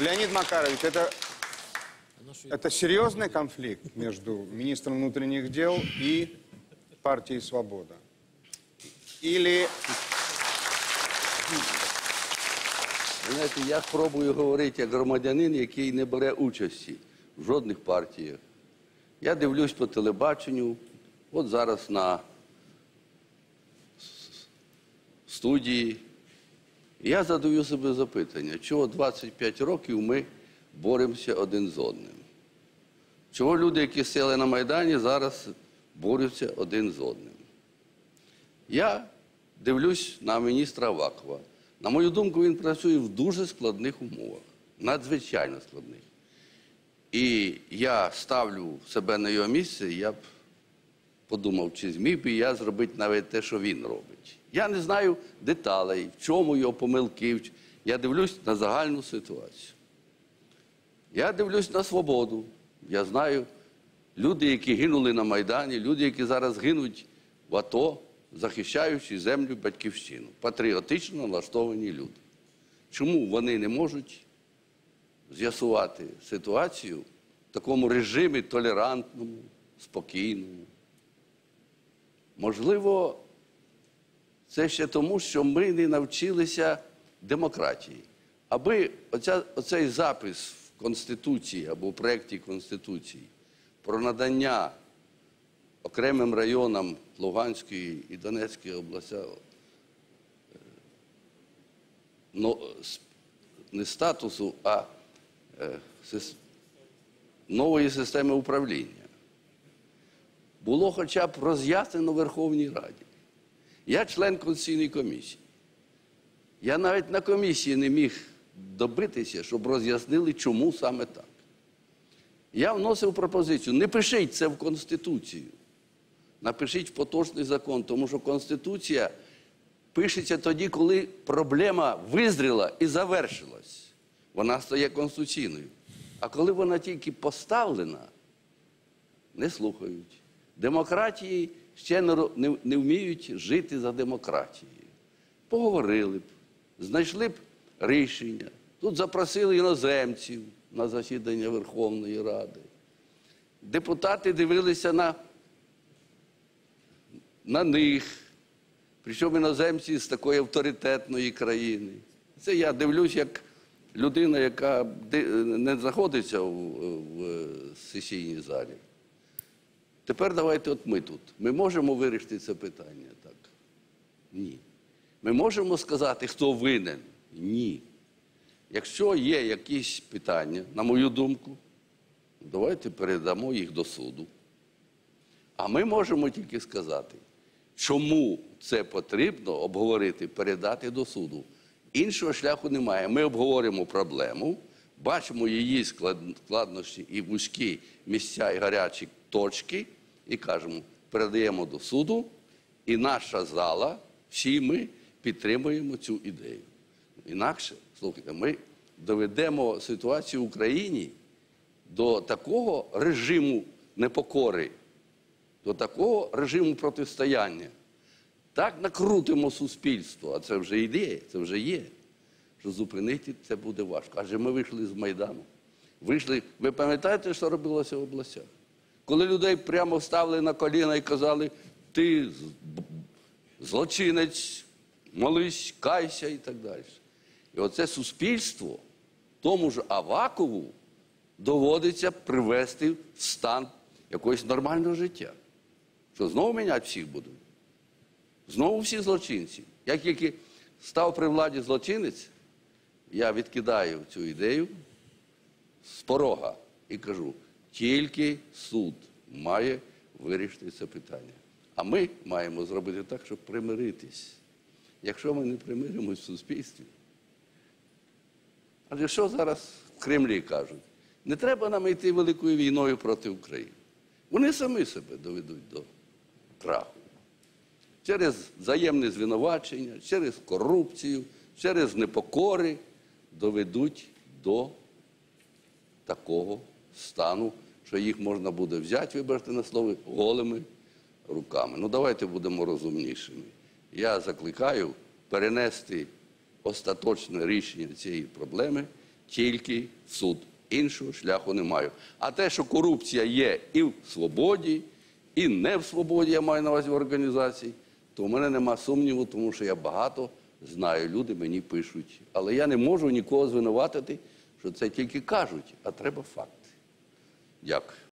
Леонид Макарович, это, это серьезный конфликт между министром внутренних дел и партией «Свобода»? Или Ви знаєте, я спробую говорити як громадянин, який не бере участі в жодних партіях. Я дивлюсь по телебаченню, от зараз на с- студії. я задаю себе запитання, чого 25 років ми боремося один з одним? Чого люди, які сели на Майдані, зараз борються один з одним? Я дивлюсь на міністра Авакова. На мою думку, він працює в дуже складних умовах, надзвичайно складних. І я ставлю себе на його місце, я б подумав, чи зміг би я зробити навіть те, що він робить. Я не знаю деталей, в чому його помилки. Я дивлюсь на загальну ситуацію. Я дивлюсь на свободу. Я знаю люди, які гинули на Майдані, люди, які зараз гинуть в АТО, захищаючи землю батьківщину. Патріотично налаштовані люди. Чому вони не можуть з'ясувати ситуацію в такому режимі толерантному, спокійному? Можливо, це ще тому, що ми не навчилися демократії. Аби оця, оцей запис в Конституції або в проєкті Конституції про надання окремим районам Луганської і Донецької області ну, не статусу, а е, нової системи управління було хоча б роз'яснено Верховній Раді. Я член Конституційної комісії. Я навіть на комісії не міг добитися, щоб роз'яснили, чому саме так. Я вносив пропозицію, не пишіть це в Конституцію. Напишіть в поточний закон, тому що Конституція пишеться тоді, коли проблема визріла і завершилась. Вона стає конституційною. А коли вона тільки поставлена, не слухають. Демократії ще не, не вміють жити за демократією. Поговорили б, знайшли б рішення. Тут запросили іноземців на засідання Верховної Ради. Депутати дивилися на, на них, причому іноземці з такої авторитетної країни. Це я дивлюсь як людина, яка не знаходиться в, в сесійній залі. Тепер давайте от ми тут. Ми можемо вирішити це питання так? Ні. Ми можемо сказати, хто винен? Ні. Якщо є якісь питання, на мою думку, давайте передамо їх до суду. А ми можемо тільки сказати, чому це потрібно обговорити, передати до суду. Іншого шляху немає. Ми обговоримо проблему, бачимо її склад- складнощі і вузькі місця і гарячі точки, і кажемо, передаємо до суду, і наша зала, всі ми підтримуємо цю ідею. Інакше, слухайте, ми доведемо ситуацію в Україні до такого режиму непокори, до такого режиму протистояння. Так накрутимо суспільство, а це вже йде, це вже є. Що зупинити це буде важко. Адже ми вийшли з Майдану. Вийшли, ви пам'ятаєте, що робилося в областях? Коли людей прямо ставили на коліна і казали, ти злочинець, молись, кайся і так далі. І оце суспільство тому ж Авакову доводиться привести в стан якогось нормального життя. Що знову міняти всіх будуть? Знову всі злочинці. Як тільки став при владі злочинець, я відкидаю цю ідею з порога і кажу, тільки суд має вирішити це питання. А ми маємо зробити так, щоб примиритись. Якщо ми не примиримось в суспільстві, адже що зараз в Кремлі кажуть? Не треба нам йти великою війною проти України. Вони самі себе доведуть до краху через взаємне звинувачення, через корупцію, через непокори доведуть до такого стану, що їх можна буде взяти, вибачте на слово, голими руками. Ну давайте будемо розумнішими. Я закликаю перенести остаточне рішення цієї проблеми тільки в суд. Іншого шляху не маю. А те, що корупція є і в свободі, і не в свободі, я маю на увазі в організації, то в мене нема сумніву, тому що я багато знаю. Люди мені пишуть. Але я не можу нікого звинуватити, що це тільки кажуть, а треба факти. Дякую.